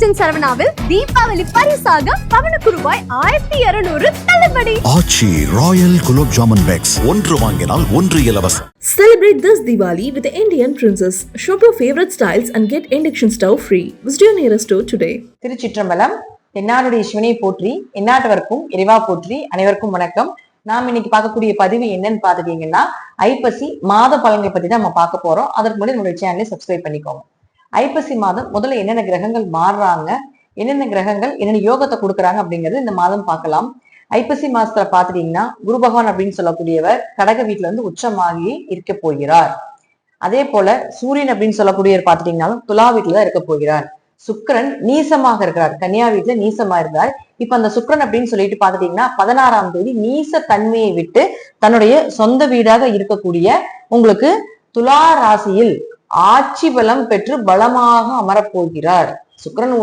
ராஜன் சரவணாவில் தீபாவளி பரிசாக பவனுக்கு ரூபாய் ஆயிரத்தி இருநூறு தள்ளுபடி ஆச்சி ராயல் குலோப் ஜாமுன் பேக்ஸ் ஒன்று வாங்கினால் ஒன்று இலவசம் Celebrate this Diwali with the Indian Princess. Shop your favorite styles and get induction stove free. Visit your nearest store today. திருச்சிற்றம்பலம் தென்னாடுடைய சிவனை போற்றி எந்நாட்டவர்க்கும் இறைவா போற்றி அனைவருக்கும் வணக்கம் நாம் இன்னைக்கு பார்க்கக்கூடிய பதிவு என்னன்னு பாத்துட்டீங்கன்னா ஐப்பசி மாத பலன்களை பத்தி தான் நம்ம பார்க்க போறோம் அதற்கு முன்னாடி நம்மளுடைய சேனலை சப்ஸ்கிரைப் பண்ணிக்கோங்க ஐப்பசி மாதம் முதல்ல என்னென்ன கிரகங்கள் மாறுறாங்க என்னென்ன கிரகங்கள் என்னென்ன யோகத்தை கொடுக்குறாங்க அப்படிங்கறது இந்த மாதம் பார்க்கலாம். ஐப்பசி மாசத்துல பாத்துட்டீங்கன்னா குரு பகவான் அப்படின்னு சொல்லக்கூடியவர் கடக வீட்டுல இருந்து உச்சமாகி இருக்க போகிறார். அதே போல சூரியன் அப்படின்னு சொல்லக்கூடியவர் பாத்துட்டீங்கன்னாலும் துலா வீட்டுல தான் இருக்க போகிறார். சுக்கரன் நீசமாக இருக்கிறார். கன்னியா வீட்டுல நீசமா இருந்தார். இப்ப அந்த சுக்கிரன் அப்படின்னு சொல்லிட்டு பாத்துட்டீங்கன்னா பதினாறாம் தேதி நீச தன்மையை விட்டு தன்னுடைய சொந்த வீடாக இருக்கக்கூடிய உங்களுக்கு துலா ராசியில் ஆட்சி பலம் பெற்று பலமாக அமரப் போகிறார்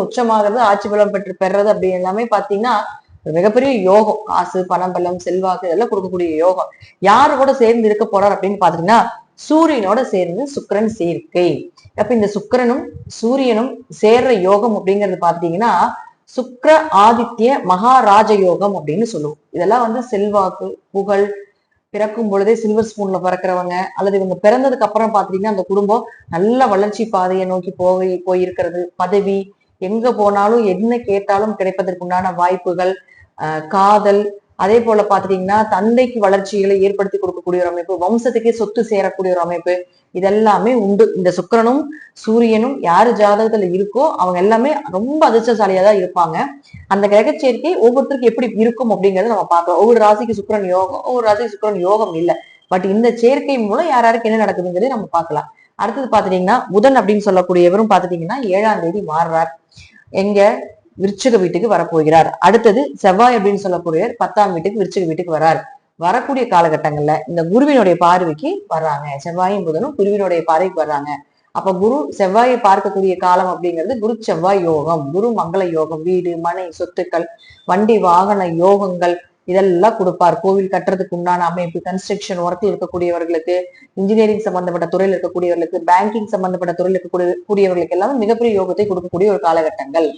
உச்சமாகிறது ஆட்சி பலம் பெற்று பெறது அப்படி எல்லாமே பாத்தீங்கன்னா ஒரு மிகப்பெரிய யோகம். காசு பணம் பலம் செல்வாக்கு இதெல்லாம் கொடுக்கக்கூடிய யோகம். யாரு கூட சேர்ந்து இருக்க போறார் அப்படின்னு பாத்தீங்கன்னா சூரியனோட சேர்ந்து சுக்கிரன் சேர்க்கை. அப்ப இந்த சுக்கிரனும் சூரியனும் சேர்ற யோகம் அப்படிங்கிறது பாத்தீங்கன்னா சுக்கர ஆதித்ய மகாராஜ யோகம் அப்படின்னு சொல்லுவோம். இதெல்லாம் வந்து செல்வாக்கு புகழ் பிறக்கும் பொழுதே சில்வர் ஸ்பூன்ல பிறக்கிறவங்க அல்லது இவங்க பிறந்ததுக்கு அப்புறம் பாத்தீங்கன்னா அந்த குடும்பம் நல்ல வளர்ச்சி பாதையை நோக்கி போய் போயிருக்கிறது. பதவி எங்க போனாலும் என்ன கேட்டாலும் கிடைப்பதற்குண்டான வாய்ப்புகள் காதல் அதே போல பாத்துட்டீங்கன்னா தந்தைக்கு வளர்ச்சிகளை ஏற்படுத்தி கொடுக்கக்கூடிய ஒரு அமைப்பு வம்சத்துக்கே சொத்து சேரக்கூடிய ஒரு அமைப்பு இதெல்லாமே உண்டு. இந்த சுக்கிரனும் சூரியனும் யாரு ஜாதகத்துல இருக்கோ அவங்க எல்லாமே ரொம்ப அதிர்ஷ்டசாலியா தான் இருப்பாங்க. அந்த கிரக சேர்க்கை ஒவ்வொருத்தருக்கும் எப்படி இருக்கும் அப்படிங்கறத நம்ம பார்க்கலாம். ஒவ்வொரு ராசிக்கு சுக்கிரன் யோகம் ஒவ்வொரு ராசிக்கு சுக்கிரன் யோகம் இல்ல. பட் இந்த சேர்க்கை மூலம் யார் யாருக்கு என்ன நடக்குதுங்கிறதை நம்ம பார்க்கலாம். அடுத்தது பாத்துட்டீங்கன்னா புதன் அப்படின்னு சொல்லக்கூடியவரும் பாத்துட்டீங்கன்னா ஏழாம் தேதி மாறுறார். எங்க விருச்சிக வீட்டுக்கு வரப்போகிறார். அடுத்தது செவ்வாய் அப்படின்னு சொல்லக்கூடியவர் பத்தாம் வீட்டுக்கு விருச்சிக வீட்டுக்கு வரார். வரக்கூடிய காலகட்டங்கள்ல இந்த குருவினுடைய பார்வைக்கு வர்றாங்க. செவ்வாயும் புதனும் குருவினுடைய பார்வைக்கு வர்றாங்க. அப்ப குரு செவ்வாயை பார்க்கக்கூடிய காலம் அப்படிங்கிறது குரு செவ்வாய் யோகம் குரு மங்கள யோகம் வீடு மனை சொத்துக்கள் வண்டி வாகன யோகங்கள் இதெல்லாம் கொடுப்பார். கோவில் கட்டுறதுக்கு உண்டான அமைப்பு கன்ஸ்ட்ரக்ஷன் ஒர்க்கில் இருக்கக்கூடியவர்களுக்கு இன்ஜினியரிங் சம்பந்தப்பட்ட துறையில் இருக்கக்கூடியவர்களுக்கு பேங்கிங் சம்பந்தப்பட்ட துறையில் இருக்கக்கூடிய கூடியவர்களுக்கு எல்லாமே மிகப்பெரிய யோகத்தை கொடுக்கக்கூடிய ஒரு காலகட்டங்கள்.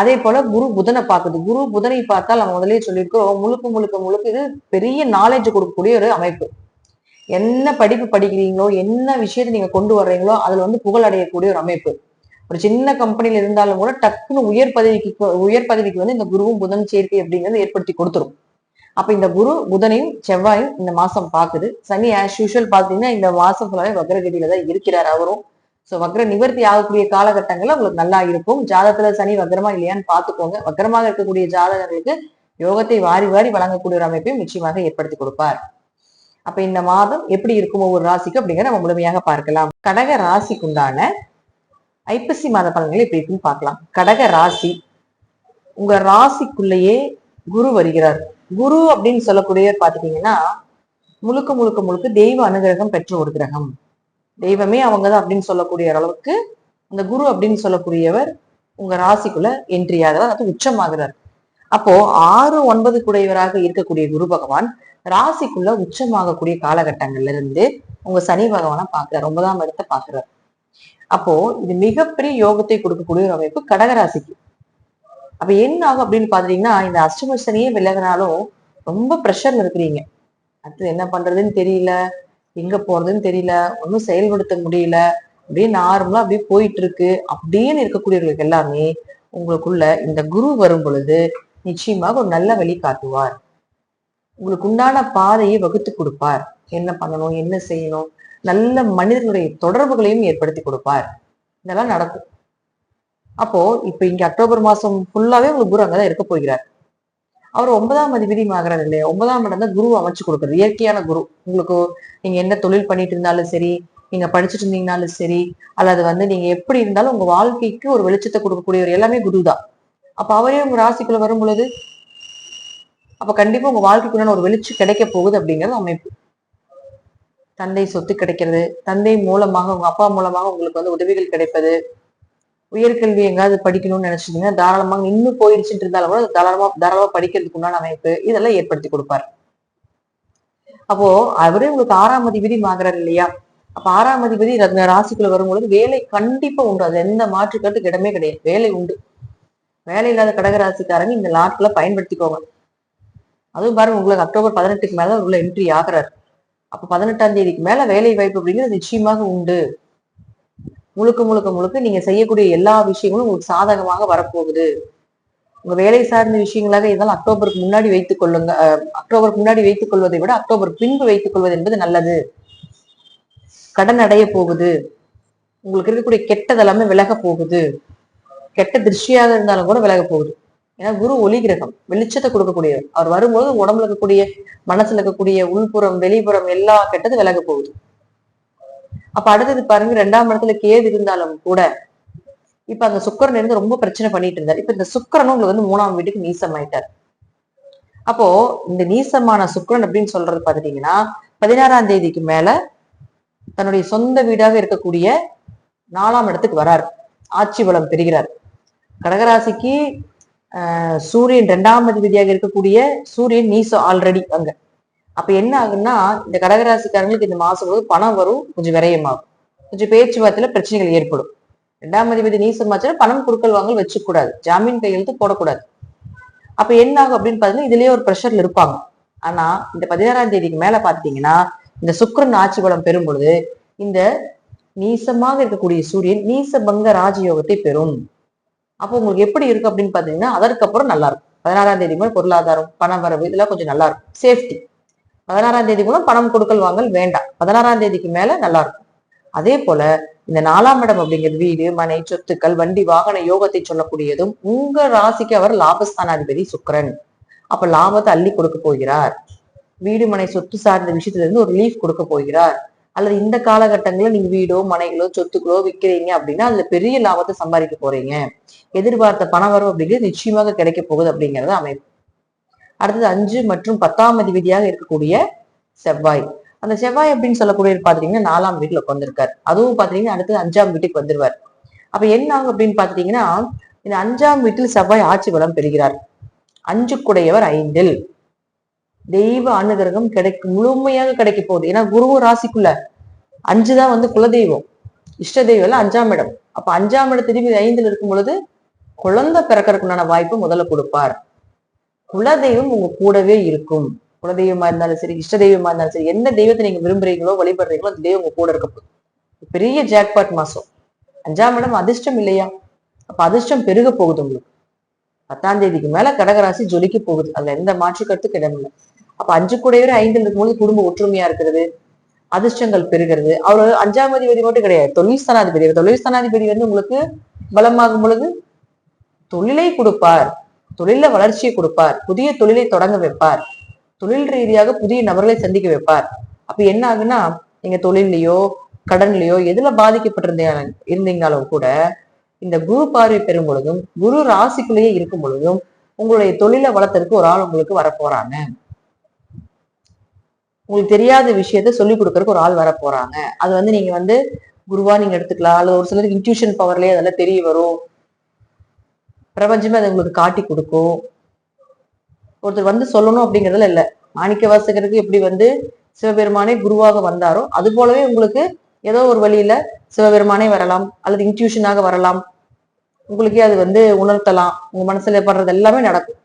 அதே போல குரு புதனை பார்க்குது. குரு புதனை பார்த்தால் நம்ம முதலே சொல்லியிருக்கிறோம். முழுக்க முழுக்க முழுக்க இது பெரிய நாலேஜ் கொடுக்கக்கூடிய ஒரு அமைப்பு. என்ன படிப்பு படிக்கிறீங்களோ என்ன விஷயத்தை நீங்க கொண்டு வர்றீங்களோ அதுல வந்து புகழ் அடையக்கூடிய ஒரு அமைப்பு. ஒரு சின்ன கம்பெனியில இருந்தாலும் கூட டக்குன்னு உயர் பதவிக்கு உயர் பதவிக்கு வந்து இந்த குருவும் புதன் சேர்க்கை அப்படிங்கிறது ஏற்படுத்தி கொடுத்துரும். அப்ப இந்த குரு புதனையும் செவ்வாயும் இந்த மாசம் பாக்குது சனி ஆஸ் யூஷுவல் பாத்தீங்கன்னா இந்த மாசம் ஃபுல்லாவே வக்ரகதியில தான் இருக்கிறார். அவரும் சோ வக்ர நிவர்த்தி ஆகக்கூடிய காலகட்டங்கள்ல உங்களுக்கு நல்லா இருக்கும். ஜாதகத்துல சனி வக்ரமா இல்லையான்னு பாத்துக்கோங்க வக்ரமாக இருக்கக்கூடிய ஜாதகர்களுக்கு யோகத்தை வாரி வாரி வழங்கக்கூடிய ஒரு அமைப்பையும் நிச்சயமாக ஏற்படுத்தி கொடுப்பார். அப்ப இந்த மாதம் எப்படி இருக்கும் ஒவ்வொரு ராசிக்கு அப்படிங்கிற நம்ம முழுமையாக பார்க்கலாம். கடக ராசிக்குண்டான ஐப்பசி மாத பலன்கள் எப்படி இருக்குன்னு பார்க்கலாம். கடக ராசி உங்க ராசிக்குள்ளேயே குரு வருகிறார். குரு அப்படின்னு சொல்லக்கூடிய பாத்துட்டீங்கன்னா முழுக்க முழுக்க முழுக்க தெய்வ அனுகிரகம் பெற்ற ஒரு கிரகம். தெய்வமே அவங்க தான் அப்படின்னு சொல்லக்கூடிய அளவுக்கு அந்த குரு அப்படின்னு சொல்லக்கூடியவர் உங்க ராசிக்குள்ள என்ட்ரி ஆகிறார் அது உச்சமாகிறார். அப்போ ஆறு ஒன்பது குடையவராக இருக்கக்கூடிய குரு பகவான் ராசிக்குள்ள உச்சமாகக்கூடிய காலகட்டங்கள்ல இருந்து உங்க சனி பகவானை பாக்குறாரு ஒன்பதாம் இடத்தை பாக்குறாரு அப்போ இது மிகப்பெரிய யோகத்தை கொடுக்கக்கூடிய ஒரு அமைப்பு கடகராசிக்கு. அப்ப என்ன ஆகும் அப்படின்னு பாத்தீங்கன்னா இந்த அஷ்டம சனியே விலகினாலும் ரொம்ப ப்ரெஷர்ல இருக்கிறீங்க. அடுத்து என்ன பண்றதுன்னு தெரியல. எங்க போறதுன்னு தெரியல ஒன்றும் செயல்படுத்த முடியல அப்படியே நார்மலா அப்படியே போயிட்டு இருக்கு அப்படின்னு இருக்கக்கூடியவர்களுக்கு எல்லாமே உங்களுக்குள்ள இந்த குரு வரும் பொழுது நிச்சயமாக ஒரு நல்ல வழி காட்டுவார். உங்களுக்கு உண்டான பாதையை வகுத்து கொடுப்பார். என்ன பண்ணணும் என்ன செய்யணும் நல்ல மனிதர்களுடைய தொடர்புகளையும் ஏற்படுத்தி கொடுப்பார். இதெல்லாம் நடக்கும். அப்போ இப்ப இங்க அக்டோபர் மாசம் ஃபுல்லாவே உங்களுக்கு குரு அங்கதான் இருக்க போகிறார். அவர் ஒன்பதாம் அதிபதி ஆகிறார் இல்லையா ஒன்பதாம் இடம் தான் குரு அமைச்சு கொடுக்குறது இயற்கையான குரு. உங்களுக்கு நீங்க என்ன தொழில் பண்ணிட்டு இருந்தாலும் சரி நீங்க படிச்சுட்டு இருந்தீங்கனாலும் சரி அல்லது வந்து நீங்க எப்படி இருந்தாலும் உங்க வாழ்க்கைக்கு ஒரு வெளிச்சத்தை கொடுக்கக்கூடியவர் எல்லாமே குரு தான். அப்ப அவரே உங்க ராசிக்குள்ள வரும் பொழுது அப்ப கண்டிப்பா உங்க வாழ்க்கைக்குள்ள ஒரு வெளிச்சம் கிடைக்க போகுது அப்படிங்கிறது அமைப்பு. தந்தை சொத்து கிடைக்கிறது. தந்தை மூலமாக உங்க அப்பா மூலமாக உங்களுக்கு வந்து உதவிகள் கிடைப்பது. உயர்கல்வி எங்காவது படிக்கணும்னு நினைச்சிட்டீங்கன்னா தாராளமாக இன்னும் போயிடுச்சுட்டு இருந்தாலும் கூட தாராளமா தாராளமா படிக்கிறதுக்கு உண்டான அமைப்பு இதெல்லாம் ஏற்படுத்தி கொடுப்பார். அப்போ அவரே உங்களுக்கு ஆறாம் அதிபதி ஆகிறார் இல்லையா? அப்ப ஆறாம் அதிபதி ராசிக்குள்ள வரும்பொழுது வேலை கண்டிப்பா உண்டு. அது எந்த மாற்று கருத்துக்கு இடமே கிடையாது. வேலை உண்டு. வேலை இல்லாத கடகராசிக்காரங்க இந்த நாட்களை பயன்படுத்திக்கோங்க. அதுவும் பாருங்க உங்களுக்கு அக்டோபர் பதினெட்டுக்கு மேல உள்ள என்ட்ரி ஆகிறார். அப்ப பதினெட்டாம் தேதிக்கு மேல வேலை வாய்ப்பு அப்படிங்கிறது நிச்சயமாக உண்டு. முழுக்க முழுக்க முழுக்க நீங்க செய்யக்கூடிய எல்லா விஷயங்களும் உங்களுக்கு சாதகமாக வரப்போகுது. உங்க வேலை சார்ந்த விஷயங்களாக இருந்தாலும் அக்டோபருக்கு முன்னாடி வைத்துக் கொள்ளுங்க அஹ், அக்டோபருக்கு முன்னாடி வைத்துக் கொள்வதை விட அக்டோபர் பின்பு வைத்துக் கொள்வது என்பது நல்லது. கடன் அடைய போகுது. உங்களுக்கு இருக்கக்கூடிய கெட்டது எல்லாமே விலக போகுது. கெட்ட திருஷ்டியாக இருந்தாலும் கூட விலக போகுது. ஏன்னா குரு ஒளி கிரகம் வெளிச்சத்தை கொடுக்கக்கூடியவர். அவர் வரும்போது உடம்புல இருக்கக்கூடிய மனசுல இருக்கக்கூடிய உள்புறம் வெளிப்புறம் எல்லா கெட்டதும் விலக போகுது. அப்ப அடுத்தது பாருங்க ரெண்டாம் இடத்துல கேது இருந்தாலும் கூட இப்ப அந்த சுக்கரன் இருந்து ரொம்ப பிரச்சனை பண்ணிட்டு இருந்தார். இப்ப இந்த சுக்கரனும் உங்களுக்கு வந்து மூணாம் வீட்டுக்கு நீசமாயிட்டார். அப்போ இந்த நீசமான சுக்கரன் அப்படின்னு சொல்றது பாத்துட்டீங்கன்னா பதினாறாம் தேதிக்கு மேல தன்னுடைய சொந்த வீடாக இருக்கக்கூடிய நாலாம் இடத்துக்கு வரார். ஆட்சி பலம் பெறுகிறார். கடகராசிக்கு சூரியன் இரண்டாம் அதிபதியாக இருக்கக்கூடிய சூரியன் நீசம் ஆல்ரெடி அங்க. அப்ப என்ன ஆகுன்னா இந்த கடகராசிக்காரங்களுக்கு இந்த மாசம் போது பணம் வரும் கொஞ்சம் விரயமாகும். கொஞ்சம் பேச்சுவார்த்தையில பிரச்சனைகள் ஏற்படும். ரெண்டாம் அதிபதி நீசமாச்சுன்னா பணம் கொடுக்கல் வாங்கல் வச்சுக்க கூடாது ஜாமீன் கையெழுத்து போடக்கூடாது. அப்ப என்ன ஆகும் அப்படின்னு பாத்தீங்கன்னா இதுலயே ஒரு ப்ரெஷர்ல இருப்பாங்க. ஆனா இந்த பதினாறாம் தேதிக்கு மேல பாத்தீங்கன்னா இந்த சுக்கரன் ஆட்சி பலம் பெறும் பொழுது இந்த நீசமாக இருக்கக்கூடிய சூரியன் நீசபங்க ராஜயோகத்தை பெறும். அப்போ உங்களுக்கு எப்படி இருக்கு அப்படின்னு பாத்தீங்கன்னா அதற்கப்புறம் நல்லா இருக்கும். பதினாறாம் தேதி மேல பொருளாதாரம் பணம் வரவு இதெல்லாம் கொஞ்சம் நல்லா இருக்கும். சேஃப்டி பதினாறாம் தேதி கூட பணம் கொடுக்கல் வாங்கல் வேண்டாம். பதினாறாம் தேதிக்கு மேல நல்லா இருக்கும் அதே போல இந்த நாலாம் இடம் அப்படிங்கிறது வீடு மனை சொத்துக்கள் வண்டி வாகன யோகத்தை சொல்லக்கூடியதும் உங்க ராசிக்கு அவர் லாபஸ்தானாதிபதி சுக்கரன். அப்ப லாபத்தை அள்ளி கொடுக்க போகிறார். வீடு மனை சொத்து சார்ந்த விஷயத்துல இருந்து ஒரு லீஃப் கொடுக்க போகிறார். அல்லது இந்த காலகட்டங்களில் நீங்க வீடோ மனைகளோ சொத்துக்களோ விற்கிறீங்க அப்படின்னா அதுல பெரிய லாபத்தை சம்பாதிக்க போறீங்க. எதிர்பார்த்த பண வரவு அப்படிங்கிறது நிச்சயமாக கிடைக்க போகுது அப்படிங்கறது அமைப்பு. அடுத்தது அஞ்சு மற்றும் பத்தாம் அதிபதியாக இருக்கக்கூடிய செவ்வாய். அந்த செவ்வாய் அப்படின்னு சொல்லக்கூடிய பாத்தீங்கன்னா நாலாம் வீட்டுல உட்காந்துருக்காரு அதுவும் பாத்தீங்கன்னா அடுத்தது அஞ்சாம் வீட்டுக்கு வந்துருவார். அப்ப என்ன ஆகும் அப்படின்னு பாத்துட்டீங்கன்னா இந்த அஞ்சாம் வீட்டில் செவ்வாய் ஆட்சி பலம் பெறுகிறார். அஞ்சு குடையவர் ஐந்தில். தெய்வ அனுகிரகம் கிடைக்கும் முழுமையாக கிடைக்க போகுது. ஏன்னா குருவும் ராசிக்குள்ள அஞ்சுதான் வந்து குலதெய்வம். இஷ்ட தெய்வம் எல்லாம் அஞ்சாம் இடம். அப்ப அஞ்சாம் இடம் திரும்பி ஐந்துல இருக்கும் பொழுது குழந்தை பிறக்கறதுக்குண்டான வாய்ப்பு முதல்ல கொடுப்பார். குலதெய்வம் உங்க கூடவே இருக்கும். குலதெய்வமா இருந்தாலும் சரி இஷ்ட தெய்வமா இருந்தாலும் சரி எந்த தெய்வத்தை நீங்க விரும்புறீங்களோ வழிபடுறீங்களோ அந்த தெய்வம் உங்க கூட இருக்க போகுது. பெரிய ஜாக்பாட் மாசம். அஞ்சாம் இடம் அதிர்ஷ்டம் இல்லையா? அப்ப அதிர்ஷ்டம் பெருக போகுது உங்களுக்கு. பத்தாம் தேதிக்கு மேல கடகராசி ஜொலிக்க போகுது. அதுல எந்த மாற்று கருத்துக்கு இடம் அப்ப அஞ்சு கூடையவர் ஐந்தில் இருக்கும்போது குடும்ப ஒற்றுமையா இருக்கிறது. அதிர்ஷ்டங்கள் பெறுகிறது அவர் அஞ்சாம் அதிபதி மட்டும் கிடையாது. தொழில் ஸ்தானாதிபதி தொழில் ஸ்தானாதிபதி வந்து உங்களுக்கு பலமாகும் பொழுது தொழிலை கொடுப்பார். தொழில வளர்ச்சியை கொடுப்பார். புதிய தொழிலை தொடங்க வைப்பார். தொழில் ரீதியாக புதிய நபர்களை சந்திக்க வைப்பார். அப்ப என்ன ஆகுன்னா நீங்க தொழிலையோ கடன்லையோ எதுல பாதிக்கப்பட்டிருந்தீங்க இருந்தீங்கனாலும் கூட இந்த குரு பார்வை பெறும் பொழுதும் குரு ராசிக்குள்ளேயே இருக்கும் பொழுதும் உங்களுடைய தொழிலை வளர்த்ததுக்கு ஒரு ஆள் உங்களுக்கு வரப்போறாங்க. உங்களுக்கு தெரியாத விஷயத்த சொல்லி கொடுக்கறதுக்கு ஒரு ஆள் வர போறாங்க அது வந்து நீங்க வந்து குருவா நீங்க எடுத்துக்கலாம். அல்லது ஒரு சிலருக்கு இன்ட்யூஷன் பவர்லயே அதெல்லாம் தெரிய வரும். பிரபஞ்சமே அதை உங்களுக்கு காட்டி கொடுக்கும் ஒருத்தர் வந்து சொல்லணும் அப்படிங்கிறதுல இல்லை. மாணிக்க வாசகருக்கு எப்படி வந்து சிவபெருமானே குருவாக வந்தாரோ அது போலவே உங்களுக்கு ஏதோ ஒரு வழியில சிவபெருமானே வரலாம் அல்லது இன்ட்யூஷனாக வரலாம். உங்களுக்கே அது வந்து உணர்த்தலாம். உங்க மனசுல படுறது எல்லாமே நடக்கும்.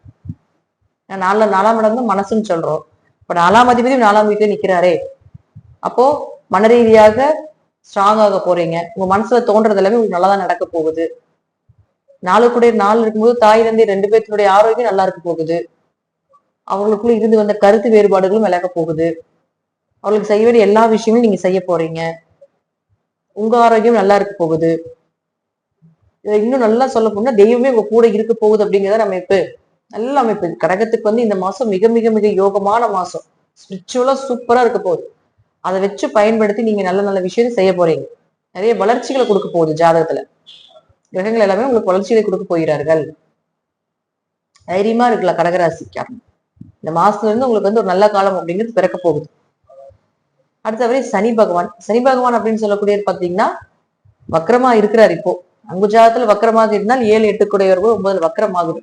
நாலு நாலாம் இடம் தான் மனசுன்னு சொல்றோம். இப்ப நாலாம் அதிபதி நாலாம் வீட்டுல நிக்கிறாரே. அப்போ மன ரீதியாக ஸ்ட்ராங் ஆக போறீங்க. உங்க மனசுல தோன்றது எல்லாமே உங்களுக்கு நல்லா தான் நடக்க போகுது. நாளுக்குடைய நாள் இருக்கும்போது தாய் தந்தை ரெண்டு பேர்த்தினுடைய ஆரோக்கியம் நல்லா இருக்க போகுது. அவங்களுக்குள்ள இருந்து வந்த கருத்து வேறுபாடுகளும் விளக்க போகுது. அவங்களுக்கு செய்ய வேண்டிய எல்லா விஷயமும் நீங்க செய்ய போறீங்க. உங்க ஆரோக்கியம் நல்லா இருக்க போகுது. இதை இன்னும் நல்லா சொல்ல போனா தெய்வமே உங்க கூட இருக்க போகுது அப்படிங்கிறத அமைப்பு நல்ல அமைப்பு. கடகத்துக்கு வந்து இந்த மாசம் மிக மிக மிக யோகமான மாசம். ஸ்பிரிச்சுவலா சூப்பரா இருக்க போகுது. அதை வச்சு பயன்படுத்தி நீங்க நல்ல நல்ல விஷயத்தை செய்ய போறீங்க. நிறைய வளர்ச்சிகளை கொடுக்க போகுது ஜாதகத்துல. கிரகங்கள் எல்லாமே உங்களுக்கு வளர்ச்சியை கொடுக்க போகிறார்கள். தைரியமா இருக்கலாம் கடகராசிக்காரன் இந்த மாசத்துல இருந்து உங்களுக்கு வந்து ஒரு நல்ல காலம் அப்படிங்கிறது பிறக்க போகுது. அடுத்தவரை சனி பகவான். சனி பகவான் அப்படின்னு சொல்லக்கூடிய பாத்தீங்கன்னா வக்கரமா இருக்கிறார் இப்போ. அங்குஜாதத்துல வக்கரமாக இருந்தால் ஏழு எட்டு கூடையவர்கள் ஒன்பதுல வக்கரமாகுது.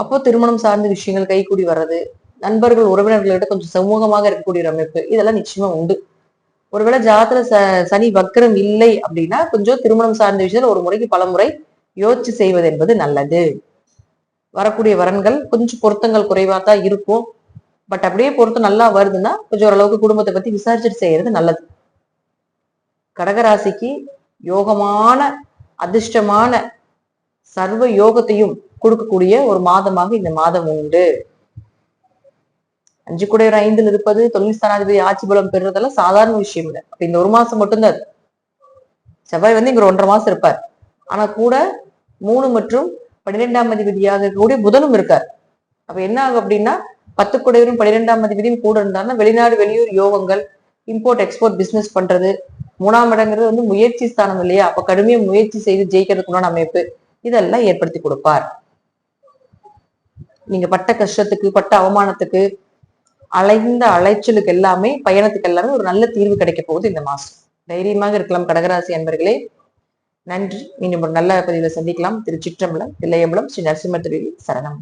அப்போ திருமணம் சார்ந்த விஷயங்கள் கைகூடி வர்றது நண்பர்கள் உறவினர்களிட்ட கொஞ்சம் சமூகமாக இருக்கக்கூடிய ஒரு அமைப்பு இதெல்லாம் நிச்சயமா உண்டு. ஒருவேளை ஜாதத்துல ச சனி வக்கரம் இல்லை அப்படின்னா கொஞ்சம் திருமணம் சார்ந்த விஷயத்துல ஒரு முறைக்கு பல முறை யோசிச்சு செய்வது என்பது நல்லது. வரக்கூடிய வரன்கள் கொஞ்சம் பொருத்தங்கள் குறைவா தான் இருக்கும். பட் அப்படியே பொருத்தம் நல்லா வருதுன்னா கொஞ்சம் ஓரளவுக்கு குடும்பத்தை பத்தி விசாரிச்சுட்டு செய்யறது நல்லது. கடகராசிக்கு யோகமான அதிர்ஷ்டமான சர்வ யோகத்தையும் கொடுக்கக்கூடிய ஒரு மாதமாக இந்த மாதம் உண்டு. அஞ்சு குடையர் ஐந்தில் இருப்பது தொழில் ஸ்தானாதிபதி ஆட்சி பலம் பெறுறதெல்லாம் சாதாரண விஷயம் இல்லை. அப்ப இந்த ஒரு மாசம் மட்டும்தான். செவ்வாய் வந்து இங்க ஒன்றரை மாசம் இருப்பார். ஆனா கூட மூணு மற்றும் பன்னிரெண்டாம் அதிபதியாக இருக்கக்கூடிய புதனும் இருக்கார். அப்ப என்ன ஆகும் அப்படின்னா பத்து குடையரும் பன்னிரெண்டாம் அதிபதியும் கூட இருந்தாங்கன்னா வெளிநாடு வெளியூர் யோகங்கள் இம்போர்ட் எக்ஸ்போர்ட் பிசினஸ் பண்றது மூணாம் இடங்கிறது வந்து முயற்சி ஸ்தானம் இல்லையா? அப்ப கடுமையா முயற்சி செய்து ஜெயிக்கிறதுக்குண்டான அமைப்பு இதெல்லாம் ஏற்படுத்தி கொடுப்பார். நீங்க பட்ட கஷ்டத்துக்கு பட்ட அவமானத்துக்கு அலைந்த அலைச்சலுக்கு எல்லாமே பயணத்துக்கு எல்லாமே ஒரு நல்ல தீர்வு கிடைக்க போகுது இந்த மாசம் தைரியமாக இருக்கலாம் கடகராசி அன்பர்களே. நன்றி. மீண்டும் ஒரு நல்ல பதிவில் சந்திக்கலாம். திரு சிற்றம்பலம் தில்லையம்பலம் ஸ்ரீ நரசிம்ம திருவி சரணம்.